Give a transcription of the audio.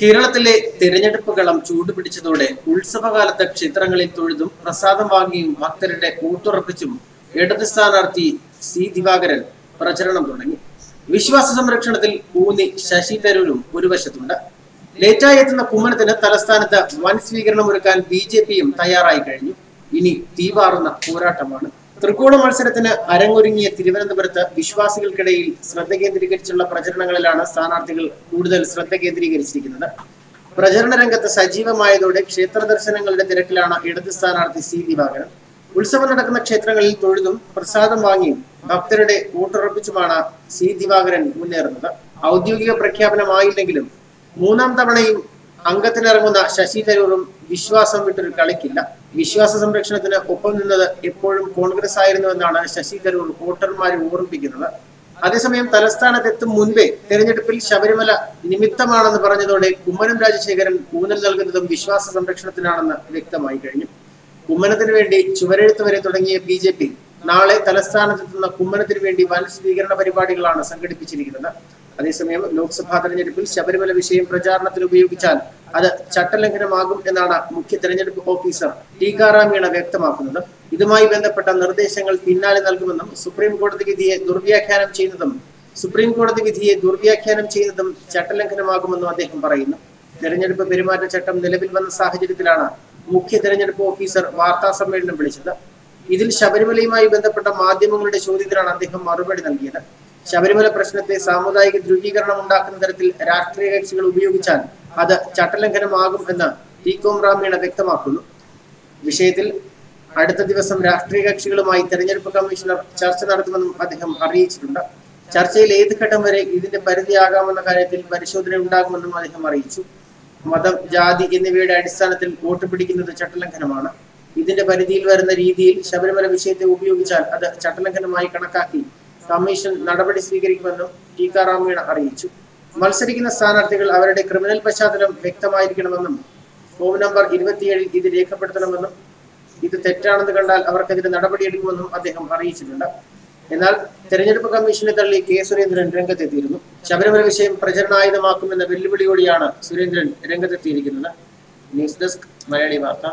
കേരളത്തിലെ തിരഞ്ഞെടുപ്പ് കളം ചൂടുപിടിച്ചതോടെ ഉത്സവകാലത്ത് ക്ഷേത്രങ്ങളിൽ തൊഴുതും പ്രസാദം വാങ്ങിയും ഭക്തരുടെ കൂട്ടുറപ്പിച്ചും ഇടത് സ്ഥാനാർത്ഥി സി ദിവാകരൻ പ്രചരണം തുടങ്ങി. വിശ്വാസ സംരക്ഷണത്തിൽ ഊന്നി ശശി തരൂരും ഒരു വശത്തുണ്ട്. ലേറ്റായി എത്തുന്ന കുമ്മനത്തിന് തലസ്ഥാനത്ത് വൻ സ്വീകരണം ഒരുക്കാൻ ബി ജെ പിയും തയ്യാറായി കഴിഞ്ഞു. ഇനി തീവാറുന്ന പോരാട്ടമാണ്. തൃക്കോണ മത്സരത്തിന് അരങ്ങൊരുങ്ങിയ തിരുവനന്തപുരത്ത് വിശ്വാസികൾക്കിടയിൽ ശ്രദ്ധ കേന്ദ്രീകരിച്ചുള്ള പ്രചരണങ്ങളിലാണ് സ്ഥാനാർത്ഥികൾ കൂടുതൽ ശ്രദ്ധ കേന്ദ്രീകരിച്ചിരിക്കുന്നത്. പ്രചരണ രംഗത്ത് സജീവമായതോടെ ക്ഷേത്ര ദർശനങ്ങളുടെ തിരക്കിലാണ് ഇടത് സ്ഥാനാർത്ഥി സി ദിവാകരൻ. ഉത്സവം നടക്കുന്ന ക്ഷേത്രങ്ങളിൽ തൊഴുതും പ്രസാദം വാങ്ങിയും ഭക്തരുടെ വോട്ടുറപ്പിച്ചുമാണ് സി ദിവാകരൻ മുന്നേറുന്നത്. ഔദ്യോഗിക പ്രഖ്യാപനമായില്ലെങ്കിലും മൂന്നാം തവണയും അംഗത്തിനിറങ്ങുന്ന ശശി തരൂറും വിശ്വാസം വിട്ടൊരു കളിക്കില്ല. വിശ്വാസ സംരക്ഷണത്തിന് ഒപ്പം നിന്നത് എപ്പോഴും കോൺഗ്രസ് ആയിരുന്നുവെന്നാണ് ശശി തരൂർ വോട്ടർമാരെ ഓർമ്മിപ്പിക്കുന്നത്. അതേസമയം തലസ്ഥാനത്തെത്തും മുൻപേ തെരഞ്ഞെടുപ്പിൽ ശബരിമല നിമിത്തമാണെന്ന് പറഞ്ഞതോടെ കുമ്മനം രാജശേഖരൻ ഊന്നൽ നൽകുന്നതും വിശ്വാസ സംരക്ഷണത്തിനാണെന്ന് വ്യക്തമായി കഴിഞ്ഞു. കുമ്മനത്തിന് വേണ്ടി ചുവരെഴുത്ത് വരെ തുടങ്ങിയ ബി ജെ പി നാളെ തലസ്ഥാനത്തെത്തുന്ന കുമ്മനത്തിന് വേണ്ടി വൻ സ്വീകരണ പരിപാടികളാണ് സംഘടിപ്പിച്ചിരിക്കുന്നത്. അതേസമയം ലോക്സഭാ തെരഞ്ഞെടുപ്പിൽ ശബരിമല വിഷയം പ്രചാരണത്തിൽ ഉപയോഗിച്ചാൽ അത് ചട്ടലംഘനമാകും എന്നാണ് മുഖ്യ തെരഞ്ഞെടുപ്പ് ഓഫീസർ ടിക്കാറാം മീണ വ്യക്തമാക്കുന്നത്. ഇതുമായി ബന്ധപ്പെട്ട നിർദ്ദേശങ്ങൾ പിന്നാലെ നൽകുമെന്നും സുപ്രീം കോടതി വിധിയെ ദുർവ്യാഖ്യാനം ചെയ്യുന്നതും സുപ്രീം കോടതി വിധിയെ ദുർവ്യാഖ്യാനം ചെയ്യുന്നതും ചട്ടലംഘനമാകുമെന്നും അദ്ദേഹം പറയുന്നു. തെരഞ്ഞെടുപ്പ് പെരുമാറ്റച്ചട്ടം നിലവിൽ വന്ന സാഹചര്യത്തിലാണ് മുഖ്യ തെരഞ്ഞെടുപ്പ് ഓഫീസർ വാർത്താ സമ്മേളനം വിളിച്ചത്. ഇതിൽ ശബരിമലയുമായി ബന്ധപ്പെട്ട മാധ്യമങ്ങളുടെ ചോദ്യത്തിനാണ് അദ്ദേഹം മറുപടി നൽകിയത്. ശബരിമല പ്രശ്നത്തെ സാമുദായിക ധ്രുവീകരണം ഉണ്ടാക്കുന്ന തരത്തിൽ രാഷ്ട്രീയ കക്ഷികൾ ഉപയോഗിച്ചാൽ അത് ചട്ടലംഘനമാകും എന്ന് ടി കോം റാമീണ വ്യക്തമാക്കുന്നു. വിഷയത്തിൽ അടുത്ത ദിവസം രാഷ്ട്രീയ കക്ഷികളുമായി തെരഞ്ഞെടുപ്പ് കമ്മീഷണർ ചർച്ച നടത്തുമെന്നും അദ്ദേഹം അറിയിച്ചിട്ടുണ്ട്. ചർച്ചയിൽ ഏത് ഘട്ടം വരെ ഇതിന്റെ പരിധിയാകാമെന്ന കാര്യത്തിൽ പരിശോധന ഉണ്ടാകുമെന്നും അദ്ദേഹം അറിയിച്ചു. മതം ജാതി എന്നിവയുടെ അടിസ്ഥാനത്തിൽ വോട്ട് പിടിക്കുന്നത് ചട്ടലംഘനമാണ്. ഇതിന്റെ പരിധിയിൽ വരുന്ന രീതിയിൽ ശബരിമല വിഷയത്തെ ഉപയോഗിച്ചാൽ അത് ചട്ടലംഘനമായി കണക്കാക്കി കമ്മീഷൻ നടപടി സ്വീകരിക്കുമെന്നും ടിക്കാറാം മീണ അറിയിച്ചു. മത്സരിക്കുന്ന സ്ഥാനാർത്ഥികൾ അവരുടെ ക്രിമിനൽ പശ്ചാത്തലം വ്യക്തമായിരിക്കണമെന്നും ഫോം നമ്പർ ഇരുപത്തിയേഴിൽ ഇത് രേഖപ്പെടുത്തണമെന്നും ഇത് തെറ്റാണെന്ന് കണ്ടാൽ അവർക്കെതിരെ നടപടിയെടുക്കുമെന്നും അദ്ദേഹം അറിയിച്ചിട്ടുണ്ട്. എന്നാൽ തെരഞ്ഞെടുപ്പ് കമ്മീഷനെ തള്ളി കെ സുരേന്ദ്രൻ രംഗത്തെത്തിയിരുന്നു. ശബരിമല വിഷയം പ്രചരണായുധമാക്കുമെന്ന വെല്ലുവിളിയോടെയാണ് Surendran രംഗത്തെത്തിയിരിക്കുന്നത്. News desk Malayali Vartha.